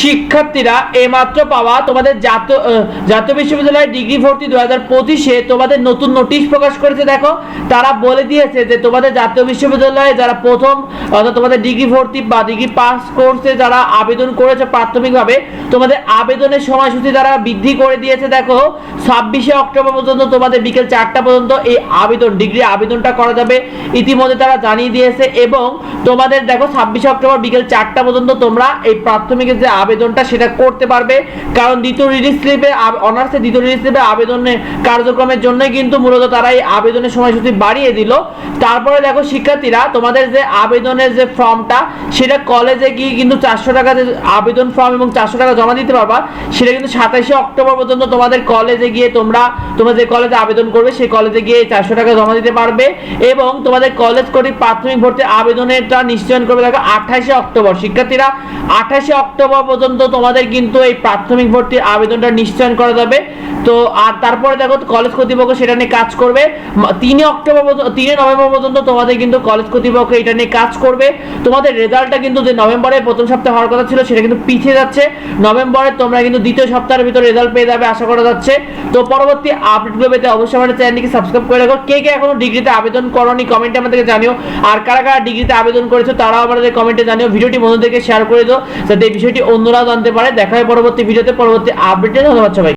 শিক্ষার্থীরা এইমাত্র পাওয়া তোমাদের জাতীয় জাতীয় বিশ্ববিদ্যালয়ের ডিগ্রি ভর্তি দু হাজার পঁচিশে তোমাদের নতুন নোটিশ প্রকাশ করেছে, দেখো। তারা বলে দিয়েছে যে তোমাদের জাতীয় বিশ্ববিদ্যালয়ে যারা প্রথম অর্থাৎ তোমাদের ডিগ্রি ভর্তি বা ডিগ্রি পাস কোর্সে যারা আবেদন করেছে প্রাথমিকভাবে, তোমাদের আবেদনের সময়সূচি তারা বৃদ্ধি করে দিয়েছে, দেখো। ছাব্বিশে অক্টোবর পর্যন্ত তোমাদের বিকেল চারটা পর্যন্ত এই আবেদন, ডিগ্রি আবেদনটা করা যাবে। ইতিমধ্যে তারা জানিয়ে দিয়েছে এবং তোমাদের, দেখো, ছাব্বিশে অক্টোবর বিকেল চারটা পর্যন্ত তোমরা এই প্রাথমিকের যে আবেদনটা সেটা করতে পারবে। কারণ দ্বিতীয় রিলিজ স্লিপে অনার্সের দ্বিতীয় রিলিজ স্লিপে আবেদনের কার্যক্রমের জন্যই কিন্তু মূলত তারা এই আবেদনের সময়সূচি বাড়িয়ে দিল। তারপরে দেখো শিক্ষার্থীরা, তোমাদের যে আবেদনের যে ফর্মটা, সেটা কলেজে গিয়ে কিন্তু চারশো টাকা আবেদন ফর্ম এবং চারশো টাকা জমা দিতে পারবা, সেটা কিন্তু সাতাশে অক্টোবর পর্যন্ত তোমাদের কলেজে গিয়ে তোমরা তোমরা যে কলেজে আবেদন করবে, সেই কলেজে গিয়ে চারশো টাকা জমা দিতে পারবে এবং তোমাদের কলেজ কর্তৃক প্রাথমিক ভর্তি আবেদনেরটা নিশ্চয়ন করবে, দেখো আঠাশে অক্টোবর। শিক্ষার্থীরা, আঠাশে অক্টোবর পর্যন্ত তোমাদের কিন্তু এই প্রাথমিক ভর্তির আবেদনটা নিশ্চয়ন করা যাবে। তো আর তারপরে দেখো কলেজ কর্তৃপক্ষ সেটা নিয়ে কাজ করবে। তিনে অক্টোবর তিনে নভেম্বর পর্যন্ত তোমাদের কিন্তু কলেজ কর্তৃপক্ষ এটা নিয়ে কাজ করবে। তোমাদের রেজাল্টটা কিন্তু যে নভেম্বরের প্রথম সপ্তাহে হওয়ার কথা ছিল, সেটা কিন্তু পিছিয়ে যাচ্ছে। নভেম্বরে তোমরা কিন্তু দ্বিতীয় সপ্তাহের ভিতরে রেজাল্ট পেয়ে যাবে, আশা করা যাচ্ছে। তো পরবর্তী আপডেটগুলো পেতে অবশ্যই আমাদের চ্যানেলটিকে সাবস্ক্রাইব করে রাখো। কে কে এখনও ডিগ্রিতে আবেদন করনি কমেন্টে আমাদেরকে জানিও। আর কারা কারা ডিগ্রিতে আবেদন করেছ, তারাও আমাদের কমেন্টে জানিও। ভিডিওটি বন্ধুদেরকে শেয়ার করে দিও, যাতে এই বিষয়টি অন্যরাও জানতে পারে দেখা হয় পরবর্তী ভিডিওতে পরবর্তী আপডেটে ধন্যবাদ সবাই